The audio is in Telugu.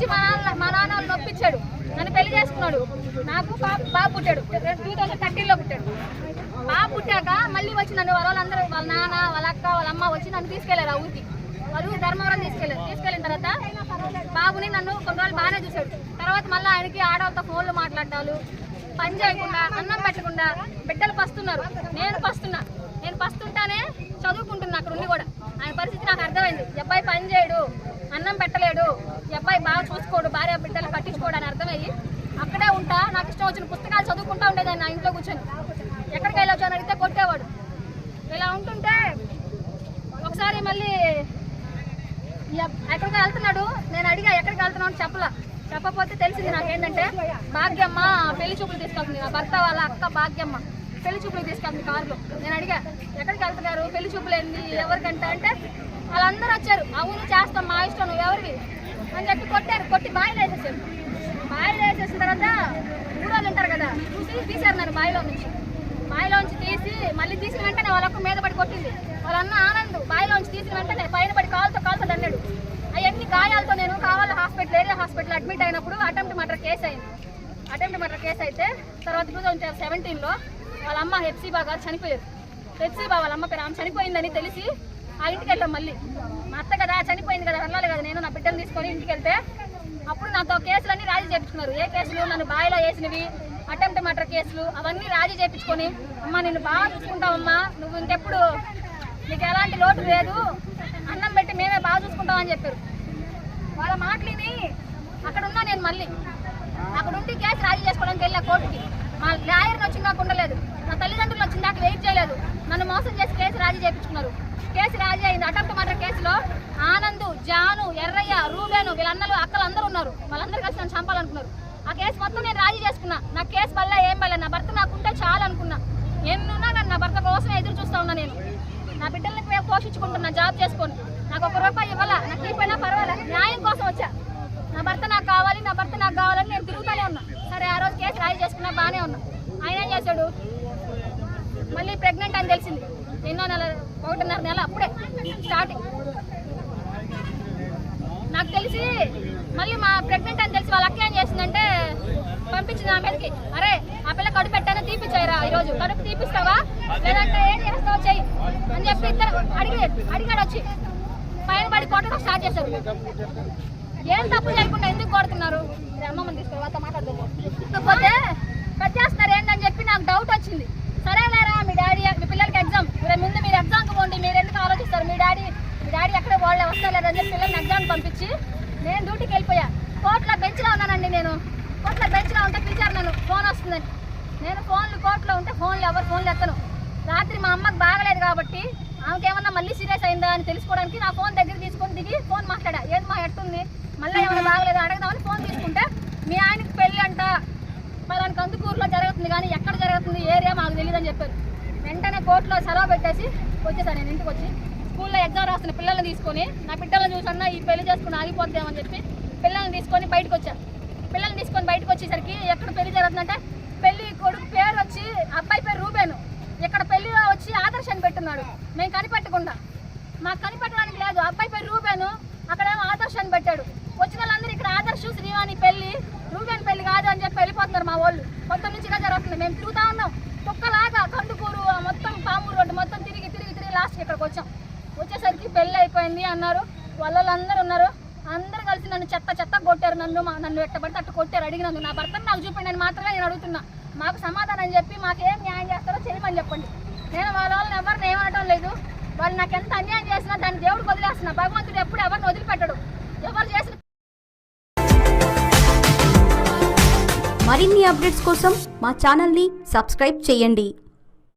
వచ్చి మా నాన్న మా నాన్న వాళ్ళు నొప్పించాడు నన్ను పెళ్ళి చేసుకున్నాడు. నాకు బాబు బాబు పుట్టాడు. టూ థౌసండ్ థర్టీన్లో పుట్టాడు. బాబు పుట్టాక మళ్ళీ వచ్చి నన్ను వాళ్ళందరూ వాళ్ళ నాన్న వాళ్ళ అక్క వాళ్ళ అమ్మ వచ్చి నన్ను తీసుకెళ్ళారు ఆ ఊరికి. వాళ్ళు ధర్మవరం తీసుకెళ్ళారు తీసుకెళ్ళిన తర్వాత బాబుని నన్ను కొన్ని రోజులు బాగానే చూశాడు. తర్వాత మళ్ళీ ఆయనకి ఆడవాళ్ళతో ఫోన్లు మాట్లాడాలు. పని చేయకుండా అన్నం పెట్టకుండా బిడ్డలు పస్తున్నారు. నేను పస్తున్నా. నేను పస్తుంటానే చదువుకుంటున్నా అక్కడ ఉండి కూడా ఆయన పరిస్థితి నాకు అర్థమైంది ఈ అబ్బాయి పని చేయడు అన్నం పెట్టలేడు ఈ అబ్బాయి బాగా చూసుకోడు భార్య బిడ్డలు పట్టించుకోడు అని అర్థమయ్యి అక్కడే నాకు ఇష్టం వచ్చిన పుస్తకాలు చదువుకుంటా ఉండేదాన్ని నా ఇంట్లో కూర్చొని. ఎక్కడికి వెళ్ళొచ్చు అని అడిగితే కొట్టేవాడు. ఇలా ఉంటుంటే ఒకసారి మళ్ళీ ఎక్కడికి వెళ్తున్నాడు? నేను అడిగా ఎక్కడికి వెళ్తున్నాడు చెప్పలా. చెప్పకపోతే తెలిసింది నాకేంటంటే భాగ్యమ్మ పెళ్ళి చూపులు తీసుకెళ్తుంది నా భర్త వాళ్ళ అక్క భాగ్యమ్మ పెళ్ళి చూపులు తీసుకెళ్తుంది కారులో. నేను అడిగా ఎక్కడికి వెళ్తున్నారు? పెళ్ళి చూపులు ఏంది? ఎవరికంటే? అంటే వాళ్ళందరూ వచ్చారు అవును చేస్తాం మా ఇష్టం నువ్వు ఎవరివి? అని చెప్పి కొట్టారు. కొట్టి బాయిలు వేసేసారు బాయిల్ వేసేసిన తర్వాత ఊరోళ్ళు ఉంటారు కదా చూసి తీశారు నన్ను బాయిలో నుంచి. బాయిలోంచి తీసి మళ్ళీ తీసిన వెంటనే వాళ్ళకు మీద పడి కొట్టింది. వాళ్ళన్న ఆనంద్ బాయిలోంచి తీసిన వెంటనే పైన పడి కాలుతో కాలుతో దన్నాడు అవన్నీ గాయాలతో నేను కావాలి హాస్పిటల్ ఏరియా హాస్పిటల్ అడ్మిట్ అయినప్పుడు అటెంప్ట్ మర్డర్ కేసు అయింది. అటెంప్ట్ మర్డర్ కేసు అయితే తర్వాత టూ థౌసండ్ సెవెంటీన్లో వాళ్ళ అమ్మ హెప్సీబా గారు చనిపోయారు. హెప్సీబా వాళ్ళ అమ్మ పేరు ఆమె చనిపోయిందని తెలిసి ఆ ఇంటికి వెళ్ళాం మళ్ళీ. మా అత్త కదా చనిపోయింది కదా వెళ్ళాలి కదా నేను నా బిడ్డను తీసుకొని ఇంటికి వెళ్తే అప్పుడు నాతో కేసులన్నీ రాజీ చేపించుకున్నారు. ఏ కేసులు? నన్ను బాయిలో వేసినవి అటెంప్ట్ మర్డర్ కేసులు అవన్నీ రాజీ చేపించుకొని అమ్మ నిన్ను బాగా చూసుకుంటావమ్మా. నువ్వు ఇంకెప్పుడు నీకు ఎలాంటి లోటు లేదు. అన్నం పెట్టి మేమే బాగా చూసుకుంటామని చెప్పారు. వాళ్ళ మాటలిని అక్కడ ఉన్నా నేను మళ్ళీ. అక్కడ ఉండి కేసు రాజీ చేసుకోవడానికి వెళ్ళా కోర్టుకి. మా లాయర్ని వచ్చిన నాకు ఉండలేదు. నా తల్లిదండ్రులు వచ్చిన దాకా వెయిట్ చేయలేదు నన్ను మోసం చేసి కేసు రాజీ చేయించుకున్నారు. కేసు రాజీ అయింది. అటెంప్ట్ మర్డర్ కేసులో ఆనంద్ జాను ఎర్రయ్య రూబేను వీళ్ళందరూ అక్కలు అందరూ ఉన్నారు. వాళ్ళందరూ కలిసి నన్ను చంపాలనుకున్నారు. ఆ కేసు మొత్తం నేను రాజీ చేసుకున్నా. నా కేసు వల్ల ఏం వల్ల? నా భర్త నాకుంటే చాలు అనుకున్నా ఎన్నున్నా కానీ నా భర్త కోసం ఎదురు చూస్తా ఉన్నా నేను. నా బిడ్డల్ని మేము పోషించుకుంటున్నా జాబ్ చేసుకొని. నాకు ఒక రూపాయి ఇవ్వాలా? నాకు ఇవ్వైనా పర్వాలే? న్యాయం కోసం వచ్చా. నా భర్త నాకు కావాలి నా భర్త నాకు కావాలని నేను తిరుగుతూనే ఉన్నా. సరే ఆ రోజు కేసు రాజీ చేసుకున్నా బాగానే ఉన్నా. ఆయన ఏం చేశాడు? మళ్ళీ ప్రెగ్నెంట్ అని తెలిసింది. ఎన్నో నెల ఒకటిన్నర నెల అప్పుడే స్టార్టింగ్ నాకు తెలిసి మళ్ళీ మా ప్రెగ్నెంట్ అని తెలిసి వాళ్ళ అక్క ఏం చేసిందంటే పంపించింది ఆ మీదకి అరే ఆ పిల్ల కడుపు పెట్టానో తీపిచ్చాయిరా ఈరోజు. కడుపు తీపిస్తావా? లేదంటే ఏం చేస్తావు చెయ్యి అని చెప్పి ఇద్దరు అడిగి అడిగాడు వచ్చి. పైన పడి కొట్టడం స్టార్ట్ చేశారు. ఏం తప్పు చేయకుండా ఎందుకు కొడుతున్నారు? అమ్మమ్మని తీసుకుని తర్వాత మాట్లాడదాం. కట్ చేస్తున్నారు ఏంటని చెప్పి నాకు డౌట్ వచ్చింది. సరేలేరా మీ డాడీ మీ పిల్లలకి ఎగ్జామ్ రేపు ముందు మీరు ఎగ్జామ్కి పోండి మీరు ఎందుకు ఆలోచిస్తారు మీ డాడీ మీ డాడీ ఎక్కడ వాళ్ళే వస్తలేదని చెప్పి పిల్లల్ని ఎగ్జామ్ పంపించి నేను డ్యూటీకి వెళ్ళిపోయా కోర్టులో బెంచ్లో ఉన్నానండి నేను కోర్టులో బెంచ్లో ఉంటే పిలిచారు నన్ను ఫోన్ వస్తుందని. నేను ఫోన్లు కోర్టులో ఉంటే ఫోన్లు ఎవరు ఫోన్లు ఎత్తను రాత్రి మా అమ్మకి బాగలేదు కాబట్టి ఆమెకి ఏమన్నా మళ్ళీ సీరియస్ అయిందా అని తెలుసుకోవడానికి నా ఫోన్ దగ్గర తీసుకొని దిగి ఫోన్ మాట్లాడా. ఏది మా ఎట్టుంది? మళ్ళీ ఏమైనా బాగలేదు? అడగదామని ఫోన్ తీసుకుంటే మీ ఆయనకి పెళ్ళి అంట. పలానా కందుకూరులో జరుగుతుంది కానీ ఎక్కడ జరుగుతుంది? ఏరియా మాకు తెలియదు అని చెప్పారు. వెంటనే కోర్టులో సెలవు పెట్టేసి వచ్చేసాను నేను ఇంటికి వచ్చి స్కూల్లో ఎగ్జామ్ రాస్తున్న పిల్లల్ని తీసుకొని నా బిడ్డలను చూసన్నా ఈ పెళ్ళి చేసుకుని ఆగిపోద్దామని చెప్పి పిల్లల్ని తీసుకొని బయటకు వచ్చాను వచ్చేసరికి ఎక్కడ పెళ్ళి జరుగుతుందంటే పెళ్ళి కొడుకు పేరు వచ్చి అబ్బాయి పేరు రూబేను. ఇక్కడ పెళ్ళి వచ్చి ఆదర్శాన్ని పెట్టున్నాడు. మేము కనిపెట్టకుండా. మాకు కనిపెట్టడానికి లేదు. అబ్బాయి పేరు రూబేను. అక్కడేమో ఆదర్శాన్ని పెట్టాడు. వచ్చిన వాళ్ళందరూ ఇక్కడ ఆదర్శు శ్రీవాణి పెళ్ళి రూబేన్ పెళ్ళి కాదు అని చెప్పి వెళ్ళిపోతున్నారు మా వాళ్ళు. మొత్తం నుంచి ఇలా జరుగుతుంది. మేము తిరుగుతా ఉన్నాం. కుక్కలాగా కందుకూరు ఆ మొత్తం పామూరు రోడ్డు మొత్తం తిరిగి తిరిగి తిరిగి లాస్ట్కి ఇక్కడికి వచ్చాం. వచ్చేసరికి పెళ్ళి అయిపోయింది అన్నారు. వాళ్ళందరూ ఉన్నారు. అందరు కలిసి నన్ను చెత్త చెత్త కొట్టారు నన్ను మా- నన్ను ఎట్టబడితే అట్టు కొట్టారు. అడిగినందుకు నా భర్తను నాకు చూపండి అని మాత్రమే నేను అడుగుతున్నా. మాకు సమాధానం చెప్పి మాకు ఏం న్యాయం చేస్తారో చేయమని చెప్పండి. నేను వాళ్ళ వాళ్ళని ఎవరిని ఏమనటం లేదు. వాళ్ళు నాకు ఎంత అన్యాయం చేసినా దాన్ని దేవుడు వదిలేస్తున్నా. భగవంతుడు ఎప్పుడు ఎవరిని వదిలిపెట్టడు. ఎవరు చేసిన మరిన్ని అప్డేట్స్ కోసం మా ఛానల్ని సబ్స్క్రైబ్ చేయండి.